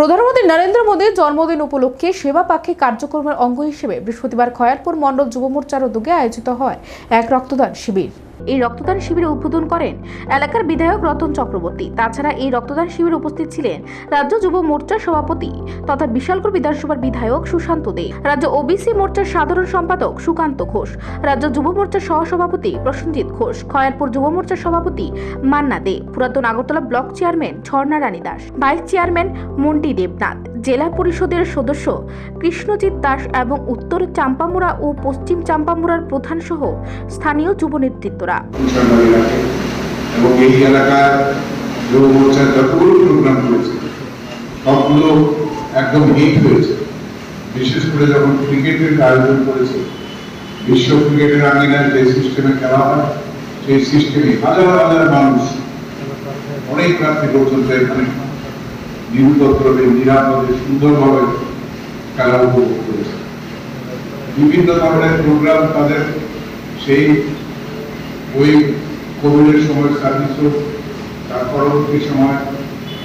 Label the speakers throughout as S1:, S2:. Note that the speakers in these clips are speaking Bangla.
S1: প্রধানমন্ত্রী নরেন্দ্র মোদীর জন্মদিন উপলক্ষে সেবা পাক্ষিক কার্যক্রমের অঙ্গ হিসেবে বৃহস্পতিবার খয়ারপুর মণ্ডল যুব মোর্চার উদ্যোগে আয়োজিত হয় এক রক্তদান শিবির। এই রক্তদান শিবিরে উদ্বোধন করেন এলাকার বিধায়ক রতন চক্রবর্তী। তাছাড়া এই রক্তদান শিবিরে উপস্থিত ছিলেন রাজ্য যুব মোর্চার সভাপতি তথা বিশালগড় বিধানসভার বিধায়ক সুশান্ত দে, রাজ্য ওবিসি মোর্চার সাধারণ সম্পাদক সুকান্ত ঘোষ, রাজ্য যুব মোর্চার সহসভাপতি প্রসেনজিৎ ঘোষ, খয়ারপুর যুব মোর্চার সভাপতি মান্না দে, পুরাতন Agartala block chairman Jharna Rani Das, vice chairman Monti Debnath. জেলা পরিষদের সদস্য কৃষ্ণজিৎ দাস এবং উত্তর চাম্পামুড়া ও পশ্চিম চাম্পামুড়ার প্রধান সহ স্থানীয় যুব নেতৃত্বরা
S2: একদম হিট হয়েছে। বিশেষ করে যখন ক্রিকেটের আয়োজন করেছে, বিশ্ব ক্রিকেটের আঙিনায় যে সিস্টেমে খেলা হয়, সেই সিস্টেমে হাজার হাজার মানুষ অনেক এখানে নিরুপদ্রবে নিরাপদে, সুন্দরভাবে খেলা উপভোগ করেছে। বিভিন্ন ধরনের প্রোগ্রাম তাদের সেই ওই কোভিডের সময় সার্ভিস হোক, তার পরবর্তী সময়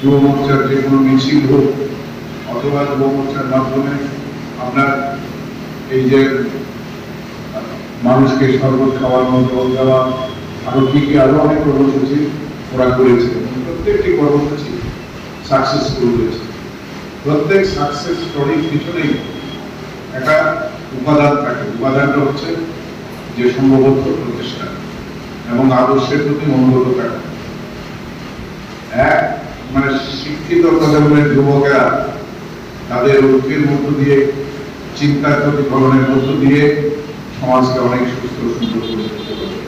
S2: যুব যে কোনো মিছিল হোক, অথবা যুব মাধ্যমে আপনার এই যে, মানুষকে শরবত খাওয়ানো, জল দেওয়া, আরও কি কি আরও অনেক কর্মসূচি ওরা করেছে। প্রত্যেকটি কর্মসূচি সাকসেসফুল হয়েছে প্রত্যেক সাকসেস স্টোরির পিছনেই একটা উপাদান থাকে। উপাদানটা হচ্ছে যে সম্ভবত প্রচেষ্টা এবং আদর্শের প্রতি অনুগত থাকা। এক মানে শিক্ষিত প্রজন্মের যুবকেরা তাদের ঐক্যের মধ্য দিয়ে, চিন্তার প্রতিফলনের মধ্য দিয়ে সমাজকে অনেক সুস্থ সুন্দর করে।